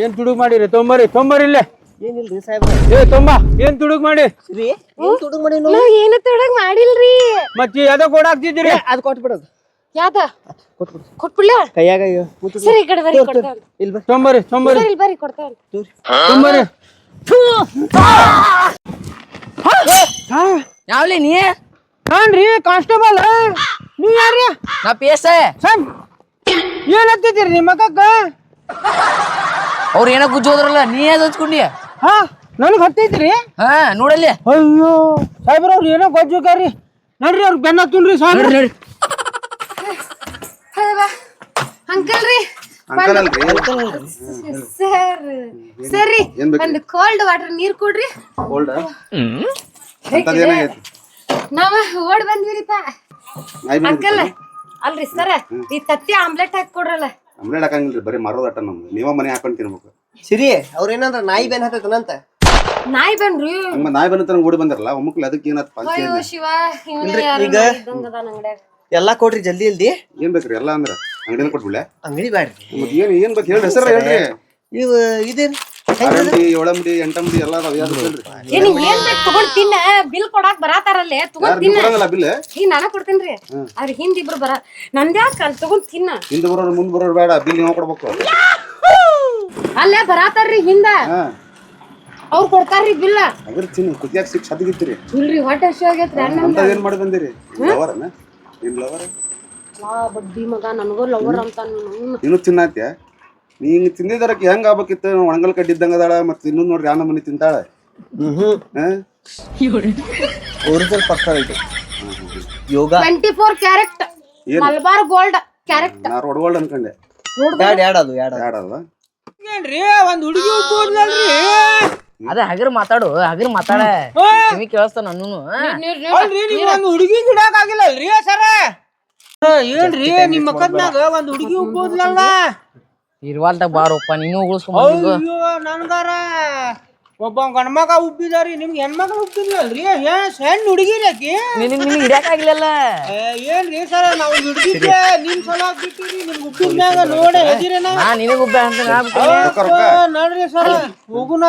ಏನ್ ತುಡುಗ್ ಮಾಡಿರಿ? ತೊಂಬರಿ ತೊಂಬರಿ ಇಲ್ಲೇ ಏನಿಲ್ರಿ ಸಾಹೇಬ್ರ? ಏ ತೊಂಬ ಏನ್ ತುಡುಗ್ ಮಾಡಿ? ರೀ ಏನ್ ತುಡುಗ್ ಮಾಡಿ ನಾವ್ ಏನು ತೊಡಗ್ ಮಾಡಿಲ್ರಿ? ಮತ್ ಎದ ಕೊಡಾಕ್ತಿದ್ದೀರಿ ಅದ್ ಕೊಟ್ಬಿಡೋದು ಯಾದ ಕೊಟ್ಬಿಡು ಕೊಟ್ಬಿಡ್ಲ ಕೈಯಾಗ ಮುತ್ತು ಸರಿ ಈ ಕಡೆ ಬರ್ರಿ ಕೊಡ್ತೇವೆ ಇಲ್ ಬಾ ತೊಂಬರಿ ತೊಂಬರಿ. ಸರಿ ಇಲ್ಲಿ ಬರ್ರಿ ಕೊಡ್ತೇವೆ ತೊಂಬರಿ. ಯಾವ್ಲಿ ನೀ? ಕಾಣ್ರಿ ಕಾನ್ಸ್ಟೇಬಲ್. ನೀವ್ ಯಾರ್ರಿ? ನಾ ಪಿ ಎಸ್ ಸಮ್ ಏನ್ ಹತ್ತಿದ್ದೀರಿ ನಿಮ್ಮ ಮಕ್ಕಕ್ಕ ಅವ್ರ ಏನೋ ಗುಜ್ಜು ಹೋದ್ರಲ್ಲ ನೀ ಯಾವ್ದು ಹಚ್ಕೊಂಡಿ? ಹಾ ನನಗ್ ಹತ್ತೈತ್ರಿ. ಹಾ ನೋಡಲ್ಲಿ. ಅಯ್ಯೋ ಸಾಹೇಬ್ರ ಅವ್ರ ಏನೋ ಗೊಜ್ಜುಕಾರಿ ನಡ್ರಿ ಅವ್ರ ಬೆನ್ನ ಹತ್ತುನ್ರಿ ಸಾಹೇಬ್ರ ಅಂಕಲ್ ರೀ ಸರ್ ಸರಿ ಒಂದು ಕೋಲ್ಡ್ ವಾಟರ್ ನೀರ್ ಕೊಡ್ರಿ. ನಾವ ಓಡ್ ಬಂದ್ವಿರಿಪ್ಪ. ಅಂಕಲ್ ಅಲ್ರಿ ಸರ ಈ ತತ್ತಿ ಆಮ್ಲೆಟ್ ಹಾಕಿ ಕೊಡ್ರಲ್ಲ. ಆಮ್ಲೆಟ್ ಹಾಕಂಗಿಲ್ರಿ ಬರೀ ಮರೋದಟ್ಟ ನಮ್ದು. ನೀವ ಮನೆ ಹಾಕೊಂಡು ತಿನ್ಬೇಕು. ಸಿರಿ ಅವ್ರ ಏನಂದ್ರ ನಾಯಿ ಬೆನ್ ಹತ್ತೈತನಂತ ನಾಯಿ ಬನ್ರಿ ನಮ್ಮ ನಾಯಿ ಬಂದ ಓಡಿ ಬಂದಿರಲ್ಲ ಒಮ್ಮಕ್ಳು ಅದಕ್ಕೆ ಏನಾತ್ ಪಂಚ ಅಯ್ಯೋ ಶಿವ ಇವ್ನು ಇಲ್ರಿ, ಯಾರೋ ಈಗ- ಎಲ್ಲಾ ಕೊಡ್ರಿ ಜಲ್ದಿ ಇಲ್ದಿ ಏನ್ ಬೇಕ್ರಿ ಎಲ್ಲ ಅಂದ್ರ ಅಂಗಡಿನ ಕೊಟ್ಬಿಡ್ಲೆ? ಅಂಗಡಿ ಬ್ಯಾಡ್ರಿ. ಮತ್ ಏನ್ ಏನ್ ಬೇಕು ಹೇಳ್ರಿ ಹೆಸರು ಹೇಳ್ರಿ. ಇವ್ ಇದೇನ್? ಆರಂಡಿ ಏಳಂಬಡಿ ಎಂಟಂಬಡಿ ಎಲ್ಲ ಅದಾವ ಯಾವ್ದು ಹೇಳ್ರಿ ಏನ್ ಏನ್ ಬೇಕು ತಗೊಂಡ್ ತಿನ್ನ. ಬಿಲ್ ಕೊಡಾಕ್ ಬರಾತಾರಲ್ಲೇ ತಗೊಂಡ್ ತಿನ್ನ. ಕೊಡಂಗಿಲ್ಲ ಬಿಲ್? ಈ ನಾನ ಕೊಡ್ತೇನ್ರಿ. ಅವ್ರ ಹಿಂದ್ ಇಬ್ರು ಬರ ನಂದ್ಯಾಕ ತಗೊಂಡ್ ತಿನ್ನ? ಹಿಂದೆ ಬರೋರು ಮುಂದ್ ಬರೋರು ಬೇಡ ಬಿಲ್ ನೀವು ಕೊಡ್ಬೇಕು. ಅಲ್ಲೇ ಬರಾತಾರ್ರಿ ಹಿಂದ. ಅವ್ರು ಕೊಡ್ತಾರ್ರಿ ಬಿಲ್ಲ. ಅದ್ರ ತಿನ್ನು ಕುದಿಯಾಕ ಸಿಕ್ಸ್ ಹದಗಿತ್ತೀರಿ ಇಲ್ರಿ ಹೊಟ್ಟೆ ಹಸಿ ಆಗೈತ್ರಿ ಅಣ್ಣ ಏನ್ ಮಾಡಿ ಬಂದಿರಿ ಲವರನ ನಿಮ್ ಲವರ್ ಬಡ್ಡಿ ಮಗ ನನಗೂ ಲವರ್ ಅಂತ ನೀನು ತಿನ್ನಾತ್ಯ? ಹಿಂಗ್ ತಿಂದಿದ್ದರಕ್ಕೆ ಹೆಂಗ್ ಆಗ್ಬೇಕಿತ್ತು? ಒಣಗಲ್ ಕಡ್ಡಿದ್ದಂಗ ಅದಾಳ ಮತ್ತೆ ಇನ್ನೂ ನೋಡ್ರಿ ಯಾವ ಮನಿ ತಿಂತಾಳ. ಹಾ? ಒರಿಜಿನಲ್ ಐತಿ ಯೋಗ. ಟ್ವೆಂಟಿ ಫೋರ್ ಮಲಬಾರ್ ಗೋಲ್ಡ್ ನಾ ಅನ್ಕೊಂಡೆ. ಯಾಡ್ ಯಾಡ್ ಅದು ಯಾಡ್ ಬ್ಯಾಡ ಅಲ್ವಾ ಏನ್ರಿ ಒಂದ್ ಹುಡುಗಿ ಅದ ಹಗರ್ ಮಾತಾಡು ಹಗರ್ ಮಾತಾಡ. ಕಿವಿ ಕೇಳಿಸ್ತ ನನ್ನೂ ಅಲ್ರಿ ನೀವ್ ಒಂದ್ ಹುಡುಗಿ ಗಿಡಕ್ ಆಗಿಲ್ಲ ಅಲ್ರಿ ಸರ? ಏನ್ರಿ ನಿಮ್ ಒಂದ್ ಹುಡುಗಿ ಹೋದ್ಲಲ್ಲ ಇರ್ವಾಲ್ದಾಗ ಬಾರಪ್ಪ ನೀನು ಉಳಿಸ್ಕೊಂಡು ಅಯ್ಯೋ ನನ್ಗಾರ. ಒಬ್ಬ ಗಂಡ್ಮಗ ಉಬ್ಬಿದಾರಿ ನಿಮ್ಗೆ ಹೆಣ್ಮಗ ಉಬ್ಬಿದ್ಲಲ್ರಿ? ಏನ್ ಸಣ್ಣ ಹುಡುಗಿರಿ ಆಕಿ. ನಿನಗ್ ನಿನಗ್ ಹಿಡ್ಯಾಕ ಆಗ್ಲಿಲ್ಲ? ಏ, ಏನ್ರಿ ಸರ ನಾವು ಹಿಡ್ದಿದ್ದೆ ನಿಮ್ ಸಲ ಬಿಟ್ಟಿರಿ ನಿಮ್ಗೆ ಉಬ್ಬಿದ್ಮ್ಯಾಗ ನೋಡಿ ಹೆದಿರೇನ ನಾ ನಿನಗ್ ಉಬ್ಬ ಅಂತ ನೋಡ್ರಿ ಸರ ಹೋಗುನ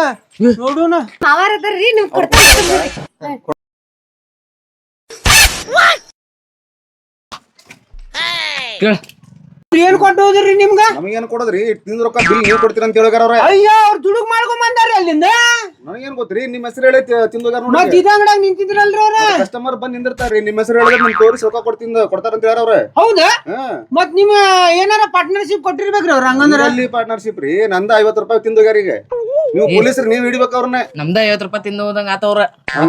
ನೋಡುನ. ಮಾವಾರ ಅದಾರ್ರಿ ನಿಮ್ ಕೊಡ್ತಾರೆ ಕೇಳ. ಏನ್ ಕೊಟ್ಟೋದ್ರಿ ನಿಮ್ಗ? ನಮಗೇನ್ ಕೊಡೋದ್ರಿ? ತಿಂದ ರೊಕ್ಕ ಬಿಲ್ ನೀವು ಕೊಡ್ತೀರ ಅಂತ ಹೇಳಿದಾರ ಅವ್ರ. ಅಯ್ಯ ಅವ್ರ ದುಡುಗ್ ಮಾಡ್ಕೊಂಡ್ ಬಂದಾರಿ ಅಲ್ಲಿಂದ? ನನಗೇನ್ ಗೊತ್ತ್ರಿ? ನಿಮ್ ಹೆಸರು ಹೇಳಿ ತಿಂದೋಗಾರ ಮತ್ ನೋಡಿ ಇದ ಅಂಗಡ್ಯಾಗ ನಿಂತಿದ್ರಲ್ರಿ ಅವ್ರ? ಕಸ್ಟಮರ್ ಬಂದ್ ನಿಂದಿರ್ತಾರ್ರಿ. ನಿಮ್ ಹೆಸರು ಹೇಳಿದ್ರೆ ನಿಮ್ ತೋರಿಸಿ ರೊಕ್ಕ ಕೊಡ್ತಿಂದ ಕೊಡ್ತಾರ ಅಂತ ಹೇಳಾರ ಅವ್ರ. ಹೌದಾ? ಹಾ. ಮತ್ ನಿಮ್ ಏನಾರ ಪಾರ್ಟ್ನರ್ಶಿಪ್ ಕೊಟ್ಟಿರ್ಬೇಕ್ರಿ ಅವ್ರ ಹಂಗಂದ್ರ? ಅಲ್ಲಿ ಪಾರ್ಟ್ನರ್ಶಿಪ್ ರೀ. ನಂದ ಐವತ್ತು ರೂಪಾಯಿ ತಿಂದೋಗ್ಯಾರ ಈಗ. ನೀವು ಪೊಲೀಸರು ನೀವ್ ಹಿಡಿಬೇಕು ಅವ್ರನ್ನ. ನಮ್ದ ಐವತ್ ರೂಪಾಯಿ ತಿಂದ ಹೋದಂಗ ಆತವ್ರ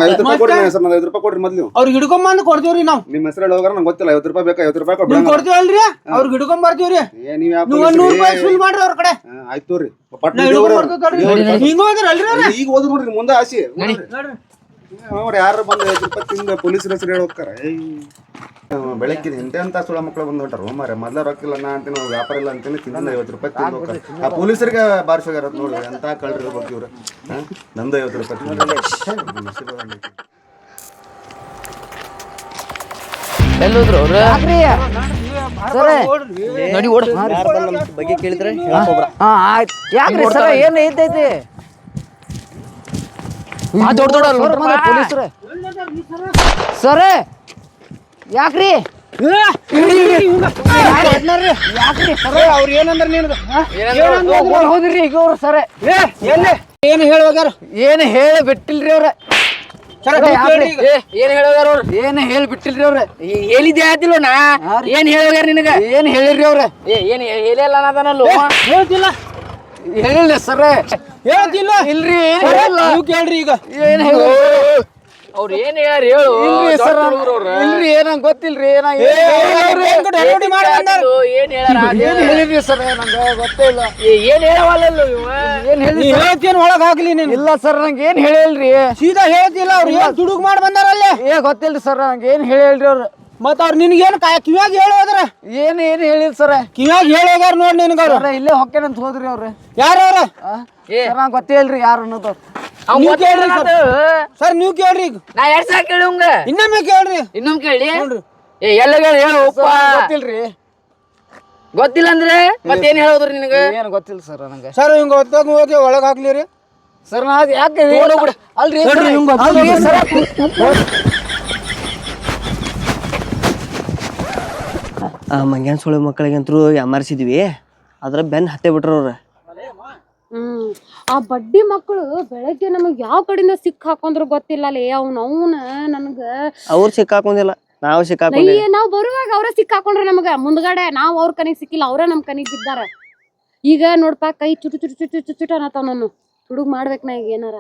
ಐವತ್ತು ರೂಪಾಯಿ ಕೊಡ್ರಿ ಸರ್ ನಂದು ಐವತ್ತು ರೂಪಾಯಿ ಕೊಡ್ರಿ ಮೊದ್ಲು. ನೀವು ಅವ್ರಿಗೆ ಹಿಡ್ಕೊಂಡ್ ಬಂದ್ ಕೊಡ್ತೀವ್ರಿ ನಾವ್. ನಿಮ್ ಹೆಸರು ಹೇಳಿ ಹೋಗಾರ ನಂಗೆ ಗೊತ್ತಿಲ್ಲ. ಐವತ್ತು ರೂಪಾಯಿ ಬೇಕಾ? ಐವತ್ತು ರೂಪಾಯಿ ಅಲ್ರಿ ಕೊಡ್ತೀವಲ್ರಿ? ಅವ್ರಿಗೆ ಹಿಡ್ಕೊಂಡ್ ಏ ನೀವ್ ಯಾವ ನೀವ್ ಒಂದ್ ನೂರ್ ರೂಪಾಯಿ ಫಿಲ್ ಮಾಡ್ರಿ ಅವ್ರ ಕಡೆ. ಆಯ್ತು ಅವ್ರ. ಈಗ ನೋಡ್ರಿ ಮುಂದೆ ಆಸೆ. ಅವ್ರು ಯಾರು ಬಂದು ಐವತ್ತು ರೂಪಾಯಿ ತಿಂದ ಪೊಲೀಸರ ಹೆಸರು ಹೇಳಿ ಹೋಗ್ತಾರ. ಬೆಳಗ್ಗೆ ಎಂಟೆ ಅಂತ ಸುಳ ಮಕ್ಕಳು ಬಂದ್ ಹೊಂಟಾರ. ಮಾರೆ ಮೊದ್ಲ ರೊಕ್ಕಿಲ್ಲ ನಾ ಅಂತೀನಿ ಅವ್ರ್ ವ್ಯಾಪಾರ ಇಲ್ಲ ಅಂತೀನಿ ತಿಂದ ಐವತ್ತು ರೂಪಾಯಿ ತಿಂದು ಹೋಗ್ತಾರೆ. ಆ ಪೊಲೀಸರಿಗೆ ಬಾರಿಸೋಗ್ಯಾರ ನೋಡ್ರಿ ಅಂತ ಕಳ್ರಿ ಇರ್ಬೇಕು ಇವ್ರು. ಹಾ? ನಮ್ದು ಐವತ್ತು ರೂಪಾಯಿ ಎಲ್ಲೋದ್ರು ಅವ್ರ? ನೋಡಿ ಓಡ್ ಬಗ್ಗೆ ಕೇಳಿದ್ರೆ ಹೇಳ್ಕೊಬ್ರ ಹಾ ಆಯ್ತು. ಯಾಕ್ರಿ ಸರ ಏನ್ ಐತೈತಿ? ಆ ದೊಡ್ಡ ದೊಡ್ಡ ಪೊಲೀಸರು. ಸರ. ಯಾಕ್ರಿ ಯಾಕ್ರಿ? ಸರ ಅವ್ರ ಏನಂದ್ರ ನಿನಗ ಹೋದ್ರಿ ಈಗ ಅವ್ರು ಸರ. ಏ ಎಲ್ಲಿ? ಏನ್ ಹೇಳಿ ಹೋಗ್ಯಾರ ಏನ್ ಹೇಳಿ ಬಿಟ್ಟಿಲ್ರಿ ಅವ್ರ? ಏನ್ ಹೇಳೋದಾರ ಅವ್ರ? ಏನ್ ಹೇಳಿ ಬಿಟ್ಟಿಲ್ರಿ ಅವ್ರ ಹೇಳಿದ್ದೆ ಆತಿಲ್ಲ ನಾ? ಏನ್ ಹೇಳೋಗಾರ ನಿನಗ? ಏನ್ ಹೇಳಿರಿ ಅವ್ರ? ಏ ಏನ್ ಹೇಳಿಲ್ಲ ಅನ್ನದನಲ್ಲ ಹೇಳ್ತಿಲ್ಲ. ಹೇಳಿಲ್ಲ ಸರ್ ಹೇಳ್ತಿಲ್ಲ. ಇಲ್ರಿ ಹೇಳಿಲ್ಲ. ಕೇಳ್ರಿ ಈಗ. ಏನ್ ಹೇಳ ಅವ್ರ ಏನ್ ಹೇಳ್ಯಾರ ಹೇಳು? ಇಲ್ರಿ ಸರ್ ಇಲ್ರಿ ಏನಂಗ್ ಗೊತ್ತಿಲ್ರಿ ಏನ ಏನ್. ಏನ್ ಹೇಳಿದ್ರಿ ಸರ್ ನಂಗೆ ಗೊತ್ತೇ ಇಲ್ಲ. ಏನ್ ಹೇಳವಲ್ಲ ಇವ? ಏನ್ ಹೇಳಿ ಹೇಳ್ತೀನಿ ಒಳಗ್ ಹಾಕ್ಲಿ ನೀನು? ಇಲ್ಲ ಸರ್ ನಂಗೆ ಏನ್ ಹೇಳಿಲ್ರಿ. ಸೀದಾ ಹೇಳ್ತಿಲ್ಲ ಅವ್ರು ಏನ್ ದುಡುಗ್ ಮಾಡಿ ಬಂದಾರಲ್ಲೇ ಏ ಗೊತ್ತಿಲ್ರಿ ಸರ್ ನಂಗೆ ಏನ್ ಹೇಳಿಲ್ರಿ ಅವ್ರು. ಮತ್ತ ಅವ್ರು ನಿನ್ಗೇನ್ ಕಾಯ ಕಿವ್ಯಾಗ ಹೇಳಿ ಹೋದ್ರ? ಏನ್ ಏನ್ ಹೇಳಿಲ್ ಸರ್? ಕಿವ್ಯಾಗ ಹೇಳಿ ಹೋಗ್ಯಾರ ನೋಡ್ ನಿನ್ಗ ಇಲ್ಲೇ ಹೊಕ್ಕೇನಂತ ಹೋದ್ರಿ ಅವ್ರ. ಯಾರ ಅವ್ರ? ಸರ್ ನಂಗೆ ಗೊತ್ತೇ ಇಲ್ರಿ ಯಾರು ಅನ್ನೋದು. ನೀವ್ ಕೇಳ್ರಿ ಸರ್. ಸರ್ ನೀವ್ ಕೇಳ್ರಿ ಈಗ. ನಾ ಎರಡ್ ಸಾವಿರ ಕೇಳಿ ಹಂಗ ಇನ್ನೊಮ್ಮೆ ಕೇಳ್ರಿ. ಇನ್ನೊಮ್ಮೆ ಕೇಳಿ. ನೋಡ್ರಿ. ಏ ಎಲ್ಲ ಹೇಳಿ ಹೇಳು ಒಪ್ಪ. ಗೊತ್ತಿಲ್ರಿ. ಗೊತ್ತಿಲ್ಲ ಅಂದ್ರೆ ಮತ್ತೇನ್ ಹೇಳೋದ್ರಿ ನಿನಗ? ಏನು ಗೊತ್ತಿಲ್ಲ ಸರ್ ನನಗೆ ಸರ್ ಹಿಂಗ ಹೊತ್ತಾಗ ಹೋಗಿ ಒಳಗ್ ಹಾಕ್ಲಿರಿ. ಸರ್ ನಾ ಯಾಕೆ ಅಲ್ರಿ ನೋಡ್ರಿ, ಹಿಂಗ್ ಗೊತ್ತಿಲ್ಲ ಅಲ್ರಿ ಸರ್. ಆ ಮಂಗ್ಯಾನ್ ಸುಳಿ ಮಕ್ಕಳಿಗಂತೂ ಯಾಮಾರಿಸಿದ್ವಿ ಅದ್ರ ಬೆನ್ ಹತ್ತೆ ಬಿಟ್ರವ್ರ ಆ ಬಡ್ಡಿ ಮಕ್ಕಳು ಬೆಳಗ್ಗೆ ನಮಗ್ ಯಾವ ಕಡೆಯಿಂದ ಸಿಕ್ ಹಾಕೊಂಡ್ರು ಗೊತ್ತಿಲ್ಲ ಲೇ ಅವ್ನ ಅವನ ನನ್ಗ. ಅವ್ರು ಸಿಕ್ಕಾಕೊಂಡಿಲ್ಲ ನಾವು ನಾವ್ ಅಯ್ಯ ನಾವ್ ಬರುವಾಗ ಅವ್ರ ಸಿಕ್ ಹಾಕೊಂಡ್ರೆ ನಮಗ. ಮುಂದ್ಗಡೆ ನಾವ್ ಅವ್ರ ಕನಿಗ್ ಸಿಕ್ಕಿಲ್ಲ ಅವ್ರ ನಮ್ ಕನಿಗ್ ಇದ್ದಾರ ಈಗ ನೋಡ್ಪಾ ಕೈ ಚುಟು ಚುಟು ಚುಟು ಚುಟು ಚುಟು ಅನ್ನತ್ತ ನಾನು ಹುಡುಗ್ ಮಾಡ್ಬೇಕ್ ನಾ ಈಗ ಏನಾರ.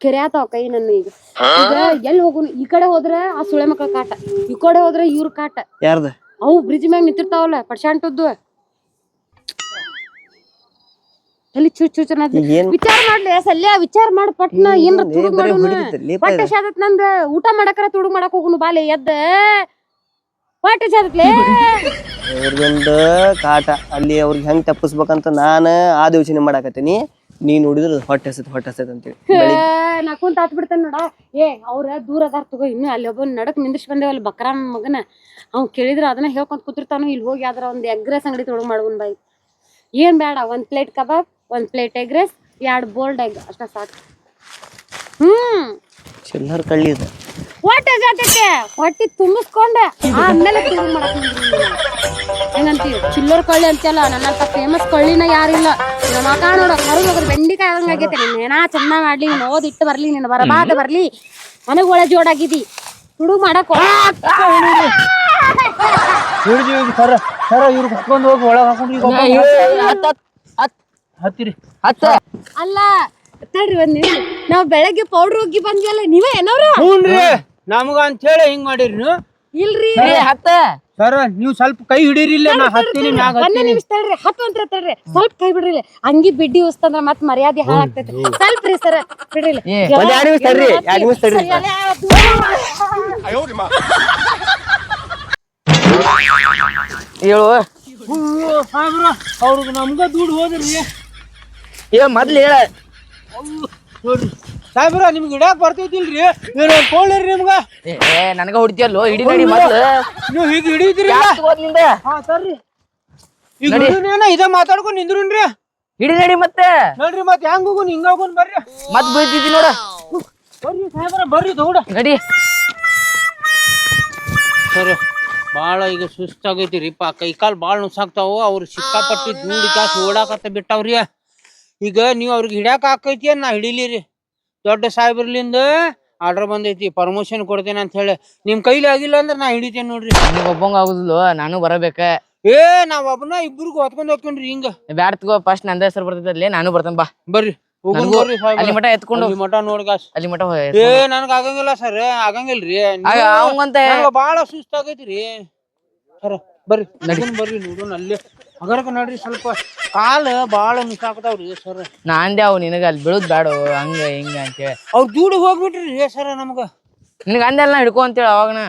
ಕೆರ್ಯಾತಾವ ಕೈ ನನ್ನ ಈಗ. ಈಗ ಎಲ್ಲಿ ಹೋಗುನು ಈ ಕಡೆ ಹೋದ್ರೆ ಆ ಸುಳೆ ಮಕ್ಕಳ ಕಾಟ ಈ ಕಡೆ ಹೋದ್ರೆ ಇವ್ರ ಕಾಟ. ಯಾರ್ದ? ಅವು ಬ್ರಿಡ್ಜ್ ಮ್ಯಾಗ ನಿಂತಿರ್ತಾವಲ್ಲ ಪಡ್ಶಾಂಟದ್ದು ಎಲ್ಲಿ ಚುಚ್ ಚುಚ್ ಅನ್ನೋದು. ಏನ್ ವಿಚಾರ ಮಾಡ್ಲಿ ಸಲ್ಯ ವಿಚಾರ ಮಾಡ್ ಪಟ್ನ ಏನ್ರ ತುಡುಗ್ ಬರೀ ಇದು. ಶಾದತ್ ನಂದ ಊಟ ಮಾಡಕರ ತುಡುಗ್ ಮಾಡಕ್ ಹೋಗುನು ಬಾಲೆ ಎದ್ದ. ಹೊಟ್ಟೆ ಶಾದತ್ಲೆ? ಕಾಟ. ಅಲ್ಲಿ ಅವ್ರಿಗೆ ಹೆಂಗ್ ತಪ್ಪಿಸ್ಬೇಕಂತ ನಾನು ಆ ಯೋಚನೆ ಮಾಡಾಕತ್ತೀನಿ. ನೀ ನೋಡಿದ್ರ ಹೊಟ್ಟೆ ಹಸತ್ ಹೊಟ್ಟೆ ಹಸತ್ ಅಂತೇಳಿ ನಾ ಕುಂತ ಹತ್ ಬಿಡ್ತೇನೆ ನೋಡ. ಏ ಅವ್ರ ದೂರ ಅದಾರ ತಗೋ ಇನ್ನು ಅಲ್ಲಿ ಒಬ್ಬ ನಡಕ್ ನಿಂದ್ರಿಸಿ ಬಂದೇವಲ್ಲ ಬಕ್ರ ನನ್ ಮಗನ. ಅವ್ನ್ ಕೇಳಿದ್ರ ಅದನ್ನ ಹೇಳ್ಕೊಂತ ಕೂತಿರ್ತಾನು ಇಲ್ಲಿ ಹೋಗಿ ಯಾವ್ದಾರ ಒಂದ್ ಎಗ್ರೆಸ್ ಅಂಗಡಿ ತೊಡಗ್ ಮಾಡುವನ್ ಬಾಯ್. ಏನ್ ಬೇಡ ಒಂದ್ ಪ್ಲೇಟ್ ಕಬಾಬ್ ಒಂದ್ ಪ್ಲೇಟ್ ಎಗ್ ರೈಸ್ ಎರಡ್ ಬೋರ್ಡ್ ಎಗ್ ಅಷ್ಟ ಸಾಕು. ಹ್ಮ್. ಚಿಲ್ಲರ್ ಕಳ್ಳಿ ಇದೆ. ಹೊಟ್ಟೆ ಜಾತಕ್ಕೆ ಹೊಟ್ಟಿ ತುಂಬಿಸ್ಕೊಂಡೆ. ಆಮೇಲೆ ತುಳುಗ್ ಮಾಡಕ್. ಏನಂತೀವಿ ಚಿಲ್ಲರ್ ಕಳ್ಳಿ ಅಂತೆಲ್ಲ ನನ್ನಂತ ಫೇಮಸ್ ಕಳ್ಳಿನ ಯಾರಿಲ್ಲ ನಮ್ಮ ಮಗ ನೋಡ ಹೊರಗೆ ಹೋಗೋದು ಬೆಂಡಿಕಾಯಿ ಆದಂಗೆ ಆಗೈತೆ. ನೀನು ಏನಾ ಚಂದ ಮಾಡ್ಲಿ ನೀನು ಓದಿಟ್ಟು ಬರಲಿ ನೀನ್ ಬರಬಾದ ಬರ್ಲಿ. ಮನೆಗೆ ಒಳ ಜೋಡಾಗಿದಿ. ಹುಡುಗ ಮಾಡಕ್ ಸರ ಸರ ಇವ್ರಿಗೆ ಹಾಕೊಂಡು ಹೋಗಿ ಒಳಗೆ ಹಾಕೊಂಡು ಹತ್ತಿರಿ. ಹತ್ತ. ಅಲ್ಲ ತಡ್ರಿ ಒಂದ್ ನಿಮಿಷ. ನಾವ್ ಬೆಳಗ್ಗೆ ಪೌಡರ್ ಹೋಗಿ ಬಂದ್ವಲ್ಲ ನೀವೇ ಏನವ್ರ? ಹ್ಞೂನ್ರಿ ನಮಗ ಅಂತ ಹೇಳಿ ಹಿಂಗ್ ಮಾಡಿರಿ ನೀವು. ಇಲ್ರಿ. ಹತ್ತ. ಸರ್ ನೀವು ಸ್ವಲ್ಪ ಕೈ ಹಿಡೀರಿ ಇಲ್ಲ ನಾ ಹತ್ತೀನಿ ಮ್ಯಾಗ ಒಂದೇ ಹತ್ತೀನಿ. ನಿಮಿಷ ತಡ್ರಿ. ಹತ್ತು ಅಂತ ತಡ್ರಿ. ಸ್ವಲ್ಪ ಕೈ ಬಿಡ್ರಿ. ಅಂಗಿ ಬಿಡ್ಡಿ ಉಸ್ತಂದ್ರ ಮತ್ ಮರ್ಯಾದೆ ಹಾಳಾಗ್ತೈತಿ. ಸ್ವಲ್ಪ ರೀ ಸರ್ ಬಿಡ್ರಿ. ಒಂದ್ ಎರಡ್ ನಿಮಿಷ ತಡ್ರಿ, ಎರಡ್ ನಿಮಿಷ ತಡ್ರಿ. ಹೇಳು. ಸಾಹೇಬ್ರ ಅವ್ರಿಗೆ ನಮ್ಗ ದುಡ್ಡು ಹೋದ್ರಿ. ಏ ಮೊದ್ಲು ಹೇಳ. ಸಾಹೇಬ್ರ ನಿಮ್ಗೆ ಹಿಡಿಯಕ್ ಬರ್ತೈತಿಲ್ರಿ? ಏನು ಕೊಳ್ಳಿರಿ ನಿಮ್ಗ? ಏ ನನಗ ಹೊಡಿತಿಯಲ್ಲೋ? ಹಿಡಿ ನಡಿ ಮೊದ್ಲು. ನೀವು ಹೀಗೆ ಹಿಡಿದ್ರಿ ಯಾಕ್ ತಗೋದ್ನಿಂದ. ಹಾ ಸರ್ರಿ ಈಗ ಹಿಡಿದ್ರೇನ ಇದ ಮಾತಾಡ್ಕೊಂಡ್ ನಿಂದ್ರುನ್ರಿ? ಹಿಡಿ ನಡಿ ಮತ್ತೆ. ನೋಡ್ರಿ ಮತ್ ಹೆಂಗ್ ಹೋಗುನ್ ಹಿಂಗ ಹೋಗುನ್ ಬರ್ರಿ. ಮತ್ ಬೀಳ್ತಿದ್ದಿ ನೋಡ. ಬರ್ರಿ ಸಾಹೇಬ್ರ ಬರ್ರಿ ದೌಡ ನಡಿ. ಸರಿ ಭಾಳ ಈಗ ಸುಸ್ತಾಗೈತಿ ರೀ ಪಾ ಕೈ ಕಾಲು ಭಾಳ ನುಸಾಗ್ತಾವು ಅವ್ರು ಸಿಕ್ಕಾಪಟ್ಟಿ ಧೂಳಿ ಕಾಸು ಓಡಾಕತ್ತ ಬಿಟ್ಟಾವ್ರಿ. ಈಗ ನೀವು ಅವ್ರಿಗೆ ಹಿಡ್ಯಾಕ ಆಕೈತಿ ನಾ ಹಿಡಿಲಿರಿ? ದೊಡ್ಡ ಸಾಹೇಬ್ರಲಿಂದ ಆರ್ಡರ್ ಬಂದೈತಿ ಪರ್ಮಿಷನ್ ಕೊಡ್ತೇನೆ ಅಂತ ಹೇಳಿ. ನಿಮ್ ಕೈಲಿ ಆಗಿಲ್ಲ ಅಂದ್ರೆ ನಾ ಹಿಡಿತೇನೆ ನೋಡ್ರಿ. ನಿಮ್ಗೆ ಒಬ್ಬಂಗ ಆಗುದಿಲ್ಲ ನಾನು ಬರಬೇಕ. ಏ ನಾವ್ ಒಬ್ಬನ ಇಬ್ರಿಗೂ ಹೊತ್ಕೊಂಡ್ ಹೋಗ್ತೇನ್ರಿ ಹಿಂಗ. ಬ್ಯಾಡ ತಗೋ ಫಸ್ಟ್ ನಂದ ಹೆಸರು ಬರ್ತೈತಲ್ಲೇ ನಾನು ಬರ್ತೇನೆ ಬಾ. ಬರ್ರಿ ಹೋಗುನ್ ನನಗೂ ಬರ್ರಿ ಸಾಹೇಬ್ರ. ಅಲ್ಲಿ ಮಟ ಎತ್ಕೊಂಡು ಅಲ್ಲಿ ಮಠ ನೋಡ್ಗಾಸ್ ಅಲ್ಲಿ ಹೋಗ್ ಏ ನನಗ ಆಗಂಗಿಲ್ಲ ಸರ್ ಆಗಂಗಿಲ್ರಿ. ಆಗ ಅವಂಗಂತ. ನನಗ ಬಾಳ ಸುಸ್ತಾಗೈತ್ರಿ ಸರ ಬರ್ರಿ ನಡ್ಕೊಂಡ್ ಬರ್ರಿ ನೋಡೋಣ ಅಲ್ಲೇ. ಹಗರಕ ನೋಡ್ರಿ ಸ್ವಲ್ಪ ಕಾಲ ಬಾಳ ಆಗ್ತಾವ್ರಿ ಸರ್ ನಾ ಅಂದೆ ಅವ್ ನಿನಗ ಅಲ್ಲಿ ಬೀಳುದ್ ಬ್ಯಾಡ ಹಂಗ ಹಿಂಗ ಅಂತೇಳಿ. ಅವ್ರ ದೂಡಿ ಹೋಗ್ಬಿಟ್ರಿ ಸರ ನಮಗ. ನಿನಗ ಅಂದೆಲ್ಲ ಹಿಡ್ಕೊ ಅಂತೇಳಿ ಅವಾಗನ.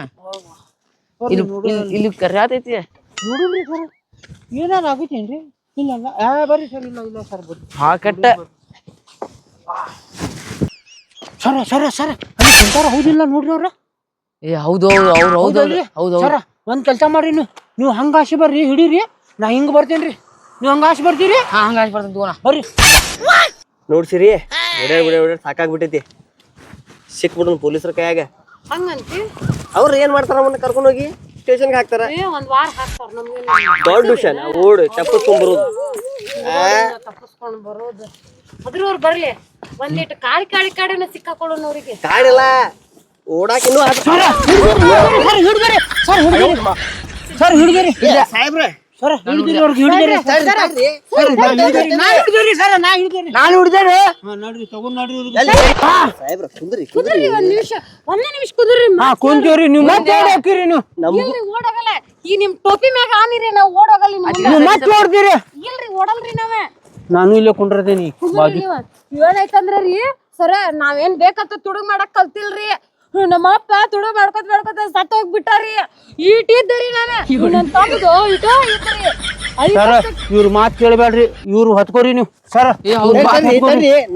ಇಲ್ಲಿ ಇಲ್ಲಿ- ಇಲ್ಲಿ ಕರ್ಯಾತೈತಿ ನೋಡಿದ್ರಿ ಸರ್ ಏನಾರ ಆಗೈತೇನ್ರಿ ಇಲ್ಲ ಆ ಬರ್ರಿ ಸರ್ ಇಲ್ಲ ಇಲ್ಲ ಸರ್ ಬರ್ರಿ. ಹಾ ಕೆಟ್ಟ. ಸರ ಸರ ಸರ ಅಲ್ಲಿ ಕುಂತಾರ ಹೌದಿಲ್ಲ ನೋಡ್ರಿ ಅವ್ರ. ಏ ಹೌದು ಹೌದು ಅವ್ರು ಹೌದು ಹೌದು ಸರ ಒಂದ್ ಕೆಲ್ಸ ಮಾಡ್ರಿ ನೀವು. ನೀವು ಹಂಗ ಆಶೆ ಬರ್ರಿ ಹಿಡೀರಿ. ನಾ ಹಿಂಗೆ ಬರ್ತೀನಿ ರೀ ನೀವು ಹಂಗ ಆಶ್ ಬರ್ತೀರಿ ಹಾ ಹಂಗ ಆಶ್ ಬರ್ತಂತ ತಗೋಣ ಬರ್ರಿ ನೋಡ್ಸಿರಿ ಬಿಡ ಬಿಡ ಬಿಡ ಸಾಕಾಗ್ಬಿಟ್ಟೈತಿ ಸಿಕ್ಬಿಡು ಪೊಲೀಸರ ಕೈಯಾಗ ಹಂಗಂತಿ ಅವ್ರು ಏನ್ ಮಾಡ್ತಾರ ಅವನ್ನ ಕರ್ಕೊಂಡು ಹೋಗಿ ಸ್ಟೇಷನ್ಗೆ ಹಾಕ್ತಾರ ಏ ಒಂದ್ ವಾರ ಹಾಕ್ತಾರ ನಮ್ಗೆ ದೊಡ್ಡ ವಿಷಯ ಓಡ್ ತಪ್ಪಿಸ್ಕೊಂಡ್ಬರೋದು ತಪ್ಪಸ್ಕೊಂಡು ಬರೋದು ಅದ್ರ ಅವ್ರು ಬರ್ಲಿ ಒಂದಿಟ್ಟು ಕಾಳಿ ಕಾಳಿ ಕಾಡಿನ ಸಿಕ್ಕಾಕೊಳ್ಳೋಣ ಅವ್ರಿಗೆ ಕಾಡಿಲ್ಲ ಓಡಾಕ ಇನ್ನೂ ಸರ್ ಹಿಡ್ದರಿ ಸರ್ ಹುಡುಗರಿ ಸರ್ ಹುಡುಗರಿ ಸಾಹೇಬ್ರೆ ಸರ್ ಹಿಡ್ದಿರಿ ಅವ್ರಿಗೆ ಹಿಡ್ದಿರಿ. ಸರ್ ನಾ ಹಿಡ್ದರಿ. ನಾ ಹಿಡ್ದರಿ ಸರ್ ನಾನು ಹಿಡ್ದೇನೆ? ಹಾ ನಡ್ರಿ ತಗೊಂಡ್ ನಡ್ರಿ ಸಾಹೇಬ್ರ ಕುಂದ್ರಿ ಕುದ್ರಿ. ಒಂದ್ ನಿಮಿಷ ಒಂದೇ ನಿಮಿಷ ಕುದ್ರಿ ಹಾ ಕುಂತೀವ್ರಿ ನೀವು ಮತ್ತೆ ಹಾಕಿರಿ ನೀವು. ಇಲ್ರಿ ಓಡೋಗಲ್ಲ ಈ ನಿಮ್ ಟೋಪಿ ಮ್ಯಾಗ ಆನಿರಿ ನಾವ್ ಓಡೋಗಲ್ಲ ನಿಮ್ ಮುಂದೆ. ನೀವು ಮತ್ತೆ ಇಲ್ರಿ ಓಡಲ್ರಿ ನಾವೇ? ನಾನು ಇಲ್ಲೇ ಕುಂಡ್ರದೇನಿ ಏನಾಯ್ತಂದ್ರೆ ರೀ ಸರ ನಾವೇನ್ ಬೇಕಂತ ತುಡುಗ್ ಮಾಡಕ್ ಕಲ್ತಿಲ್ರಿ? ನಮ್ಮ ಅಪ್ಪ ತುಡುಗ್ ಮಾಡ್ಕೊತ ಮಾಡ್ಕೊತ ಸತ್ತ ಹೋಗ್ಬಿಟ್ಟಾರಿ. ಈಟಿದ್ದರಿ ನಾನು. ತಮ್ಮದು ಇಟ ಸರ ಇವ್ರ ಮಾತ್ ಕೇಳಬೇಡ್ರಿ ಇವ್ರು ಹತ್ಕೋರಿ ನೀವು. ಸರ.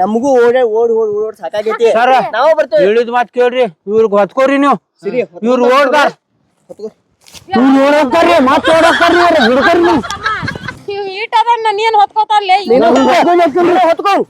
ನಮಗೂ ಓಡೇ ಓಡಿ ಓಡಿ ಓಡಿ ಸಾಕಾಗೈತಿ. ಸರ್ ನಾವ ಬರ್ತೀವಿ. ಹೇಳಿದ ಮಾತ್ ಕೇಳ್ರಿ. ಇವ್ರಿಗೆ ಹತ್ಕೋರಿ ನೀವು. ಇವ್ರು ಓಡ್ದಾರ. ನೋಡೋಕರ್ರಿ ಮತ್ ನೋಡೋಕರ್ರಿ ಅವ್ರ ಹಿಡ್ಕರ್ರಿ ನೀವು. ಇವ್ ಈಟ್ ಅದನ್ನ ನೀನ್ ಹೊತ್ಕೋತಾರಲ್ಲೇ ನೀನು ಹೊತ್ಕೊಂಡ್ ಹೊತ್ಕೊಂಡ್